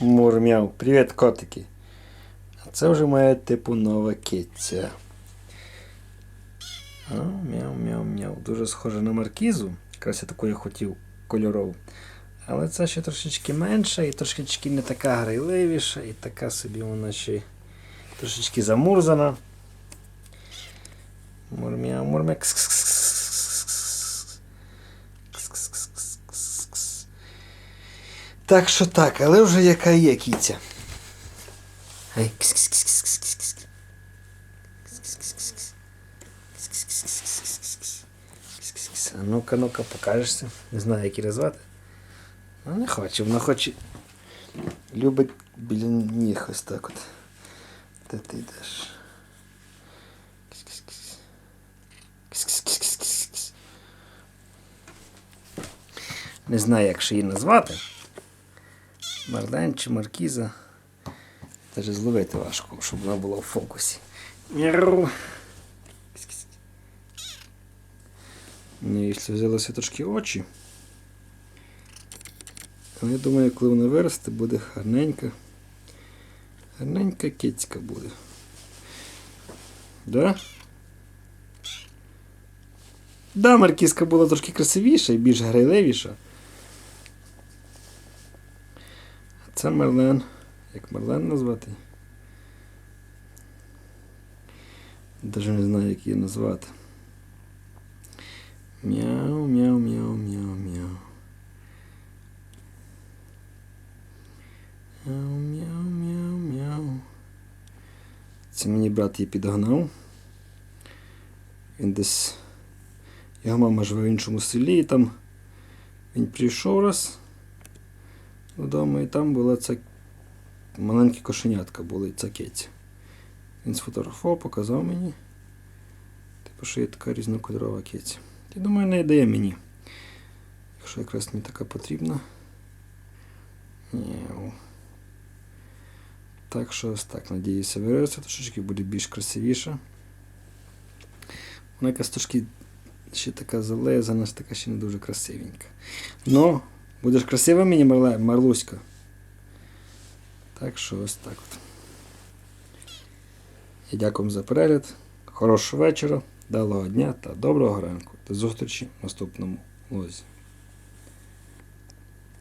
Мурмяв. Привіт, котики. А це вже моя типу нова киця. Мяу, мяу, мяу. Дуже схоже на маркізу. Якраз я таку я хотів кольорову. Але це ще трошечки менша і трошечки не така грайливіша, і така собі вона ще трошечки замурзана. Мурмяу, Так що так, але вже яка є кіця. Кс-кс-кс. А ну-ка, ну-ка, покажешся. Не знаю, як її звати. Ну, не хоче, вона хоче. Любить біля ніг ось так от. Де ти йдеш? Не знаю, як ще її назвати. Марлен чи Маркіза. Даже зловити важко, щоб вона була в фокусі. Ну, якщо взялося трошки очі. Але я думаю, коли вона виросте, буде гарненька. Гарненька кицька буде. Да? Да, маркізка була трошки красивіша і більш грайливіша. А це Мерлен. Як Мерлен назвати? Даже не знаю, як її назвати. Мяу, мяу, мяу, мяу, мяу. Мяу, мяу, мяу, мяу. Це мені брат її підгнав. Він десь. Його мама живе в іншому селі, і там він прийшов раз додому, і там була ця маленькі кошенятка були, ця киця. Він сфотографував, показав мені. Типу, що є така різнокольорова киця. Я думаю, не дає мені. Якщо якраз мені така потрібна. Няу. Так що ось так, надіюся, виросте трошечки, буде більш красивіша. Вона якась трошки ще така залезана, така ще не дуже красивенька. Ну, будеш красива мені, Марлуська. Так що ось так от. І дякую за перегляд. Хорошого вечора, далого дня та доброго ранку. До зустрічі в наступному лозі.